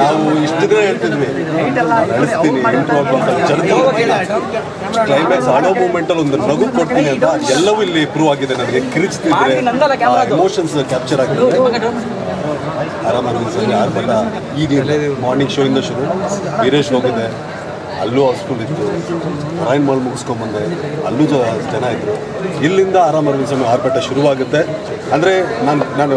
ನಾವು ಇಷ್ಟು ದಿನ ಹೇಳ್ತಿದ್ವಿ. ನಡೆಸ್ತೀನಿ ಕ್ಲೈಮ್ಯಾಕ್ಸ್ ಆಡೋ ಮೂಮೆಂಟ್ ಅಲ್ಲಿ ಒಂದು ನಗು ಕೊಡ್ತೀನಿ ಅಂತ ಎಲ್ಲವೂ ಇಲ್ಲಿ ಪ್ರೂವ್ ಆಗಿದೆ ನನಗೆ ಕಿರಿಚ್ತಿದ್ರೆ ಎಮೋಷನ್ಸ್ ಕ್ಯಾಪ್ಚರ್ ಆಗಿದೆ ಆರಾಮಾಗಿ ಸರ್ ಯಾರು ಬಲ್ಲ ಈಗ ಮಾರ್ನಿಂಗ್ ಶೋ ಇಂದ ಶುರು. ವೀರೇಶ್ ಹೋಗಿದೆ ಅಲ್ಲೂ ಹಾಸ್ಪಿಟಲ್ ಇತ್ತು. ರಾಯನ್ ಮಾಲ್ ಮುಗಿಸ್ಕೊಂಡ್ಬಂದೆ ಅಲ್ಲೂ ಜ ಜನ ಇದ್ದರು ಇಲ್ಲಿಂದ ಆರಾಮ್ ಅರವಿಂದ್ ಸ್ವಾಮಿ ಆರ್ಭಟ ಶುರುವಾಗುತ್ತೆ. ಅಂದರೆ ನಾನು ನಾನು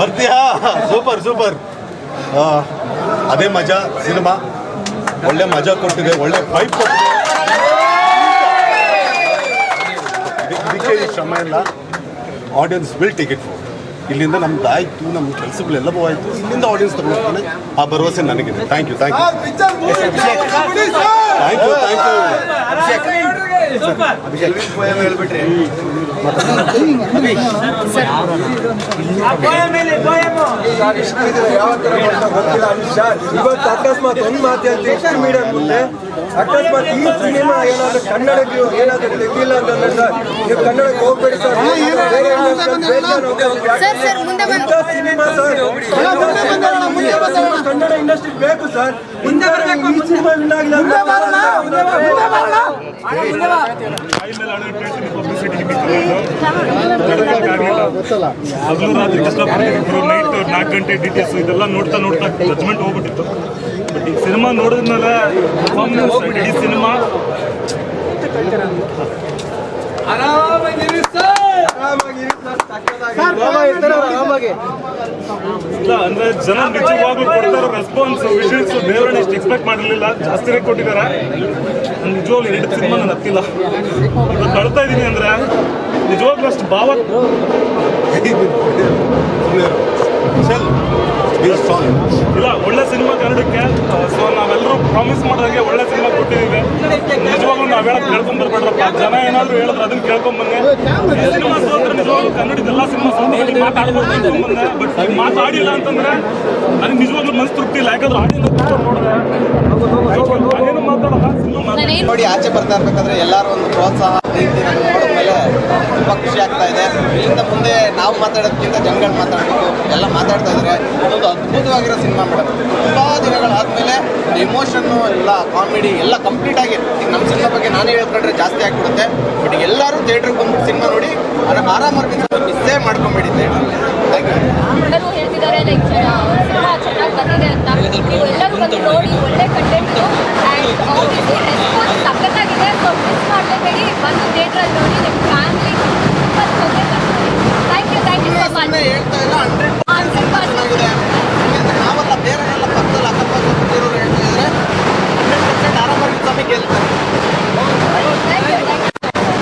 ಬರ್ತೀಯಾ? Super super. ಆ, ಅದೇ ಮಜಾ ಸಿನಿಮಾ. ಒಳ್ಳೆ ಮಜಾ ಕೊಟ್ಟಿದೆ ಒಳ್ಳೆ ಪೈಪ್ ಕೊಟ್ಟಿದೆ. ಇದಕ್ಕೆ ಈ ಶ್ರಮ ಇಲ್ಲ. ಆಡಿಯನ್ಸ್ ಬಿಲ್ ಟಿಕೆಟ್ ಇಲ್ಲಿಂದ ನಮ್ದು ಆಯ್ತು ನಮ್ಮ ಕೆಲಸಗಳೆಲ್ಲವೂ ಆಯ್ತು ಇಲ್ಲಿಂದ ಆಡಿಯನ್ಸ್ ತಗೊಳ್ತಾನೆ ಆ ಭರವಸೆ ನನಗಿದೆ. Thank you thank you you ಇವತ್ತು ಅಕಸ್ಮಾತ್ ಒಂದ್ ಮಾತು ಸೋಷಿಯಲ್ ಮೀಡಿಯಾ ಮುಂದೆ ಅಕಸ್ಮಾತ್ ಈ ಸಿನಿಮಾ ಏನಾದ್ರೂ ಕನ್ನಡಕ್ಕೆ ಏನಾದ್ರೂ ತೆಗಿಲ್ಲ ಅಂತಂದ್ರೆ ಸರ್, ನೀವು ಕನ್ನಡಕ್ಕೆ ಹೋಗ್ಬೇಡಿ ಸರ್. ಕನ್ನಡ ಇಂಡಸ್ಟ್ರಿ ಬೇಕು ಸರ್. ಮುಂದೆ ಬರಬೇಕು ಈ ಹಗಲು ರಾತ್ರಿ ಕಷ್ಟಪಟ್ಟಿದ್ರು ನೈಟ್ ನಾಲ್ಕು ಗಂಟೆ ಡಿಟೇಲ್ಸ್ ಇದೆಲ್ಲ ನೋಡ್ತಾ ನೋಡ್ತಾ ಜಜ್ಮೆಂಟ್ ಹೋಗ್ಬಿಟ್ಟಿತ್ತು. ಬಟ್ ಈ ಸಿನಿಮಾ ನೋಡಿದ್ಮೇಲೆ ಪರ್ಫಾರ್ಮೆನ್ಸ್ ಇಡೀ ಸಿನಿಮಾ ಇಲ್ಲ ಅಂದ್ರೆ ಜನ ನಿಜವಾಗ್ಲೂ ಕೊಡ್ತಾರೋ ರೆಸ್ಪಾನ್ಸ್ ವಿಷಯ ದೇವರನ್ನ ಇಷ್ಟು ಎಕ್ಸ್ಪೆಕ್ಟ್ ಮಾಡಿರಲಿಲ್ಲ. ಜಾಸ್ತಿನೇ ಕೊಟ್ಟಿದ್ದಾರೆ. ನಿಜವಾಗ್ಲೂ ಎರಡು ಸಿನಿಮಾ ನಾನು ಹತ್ತಿಲ್ಲ. ಅಳ್ತಾ ಇದ್ದೀನಿ ಅಂದ್ರೆ ನಿಜವಾಗ್ಲೂ ಅಷ್ಟು ಭಾವ ಇಲ್ಲ ಒಳ್ಳೆ ಸಿನಿಮಾ ಕನ್ನಡಕ್ಕೆ ಸೊ ನಾವೆಲ್ಲರೂ ಪ್ರಾಮಿಸ್ ಮಾಡಿದಾಗೆ ಒಳ್ಳೆ ಸಿನಿಮಾ ಕೊಟ್ಟಿದ್ದೀವಿ. ಹೇಳಕ್ ಕೇಳ್ಕೊಂಡ್ ಬರ್ಬೇಡ್ರಪ್ಪ. ಜನ ಏನಾದ್ರು ಹೇಳಿದ್ರೆ ಅದನ್ನ ಕೇಳ್ಕೊಂಡ್ ಬನ್ನಿ. ಸಿನಿಮಾ ಸೋತ್ರ ನಿಜವಾಗ್ಲೂ ಕನ್ನಡದ ಎಲ್ಲ ಸಿನಿಮಾ ಸೋತ್ರ ಮಾತಾಡ್ಬೋದು ಬಟ್ ಮಾತಾಡಿಲ್ಲ ಅಂತಂದ್ರೆ ನನಗೆ ನಿಜವಾಗ್ಲೂ ಮನಸ್ಸು ತೃಪ್ತಿ ಇಲ್ಲ. ಯಾಕಂದ್ರೆ ಆಡಿಯನ್ಸ್ ನೋಡಿದ್ರೆ ನೋಡಿದೆ ನಾನೇನು ಮಾತಾಡಲ್ಲ, ಸಿನಿಮಾ ನೋಡಿ, ಆಚೆ ಬರ್ತಾ ಇರ್ಬೇಕಾದ್ರೆ ಎಲ್ಲರೂ ಒಂದು ಪ್ರೋತ್ಸಾಹ, ಪ್ರೀತಿ ತುಂಬ ಖುಷಿ ಆಗ್ತಾ ಇದೆ. ಇಲ್ಲಿಂದ ಮುಂದೆ ನಾವು ಮಾತಾಡೋದಕ್ಕಿಂತ ಜನಗಳು ಮಾತಾಡಬೇಕು. ಎಲ್ಲ ಮಾತಾಡ್ತಾ ಇದ್ದಾರೆ ಅದೊಂದು ಅದ್ಭುತವಾಗಿರೋ ಸಿನಿಮಾ ಮೇಡಮ್. ತುಂಬ ದಿನಗಳಾದಮೇಲೆ ಇಮೋಷನ್ನು ಎಲ್ಲ ಕಾಮಿಡಿ ಎಲ್ಲ ಕಂಪ್ಲೀಟ್ ಆಗಿ ಈಗ ನಮ್ಮ ಸಿನಿಮಾ ಬಗ್ಗೆ ನಾನೇ ಹೇಳ್ಕೊಂಡ್ರೆ ಜಾಸ್ತಿ ಆಗಿಬಿಡುತ್ತೆ. ಬಟ್ ಎಲ್ಲರೂ ಥಿಯೇಟ್ರಿಗೆ ಬಂದು ಸಿನಿಮಾ ನೋಡಿ, ಅದನ್ನು ಆರಾಮಾಗಿ ಮಿಸ್ಸೇ ಮಾಡ್ಕೊಂಬೇಡಿ ಥಿಯೇಟ್ರಲ್ಲಿ ಥ್ಯಾಂಕ್ ಯು ಹೇಳ್ತಿದ್ದಾರೆ ಚೆನ್ನಾಗಿ ಬಂದಿದೆ ಅಂತ. ನೋಡಿ, ಒಳ್ಳೆ ಕಂಟೆಂಟ್ ಇದೆ. ಸೊ ಮಿಸ್ ಬಂದು ಥಿಯೇಟ್ರಲ್ಲಿ ನೋಡಿ ನಿಮ್ಮ family thank you thank you so much ಹೇಳ್ತಾ ಇಲ್ಲ ಹಂಡ್ರೆಡ್ ಹಂಡ್ರೆಡ್ ಪರ್ಸೆಂಟ್ ನಾವೆಲ್ಲ ಬೇರೆಲ್ಲ ಪಕ್ಕದಲ್ಲಿ ಅಕ್ಕಪಕ್ಕ ಕೂತಿರೋರು ಹೇಳ್ತಿದ್ದಾರೆ ಹಂಡ್ರೆಡ್ ಆರಾಮಾಗಿ ತಮಗೆ ಥ್ಯಾಂಕ್ ಯು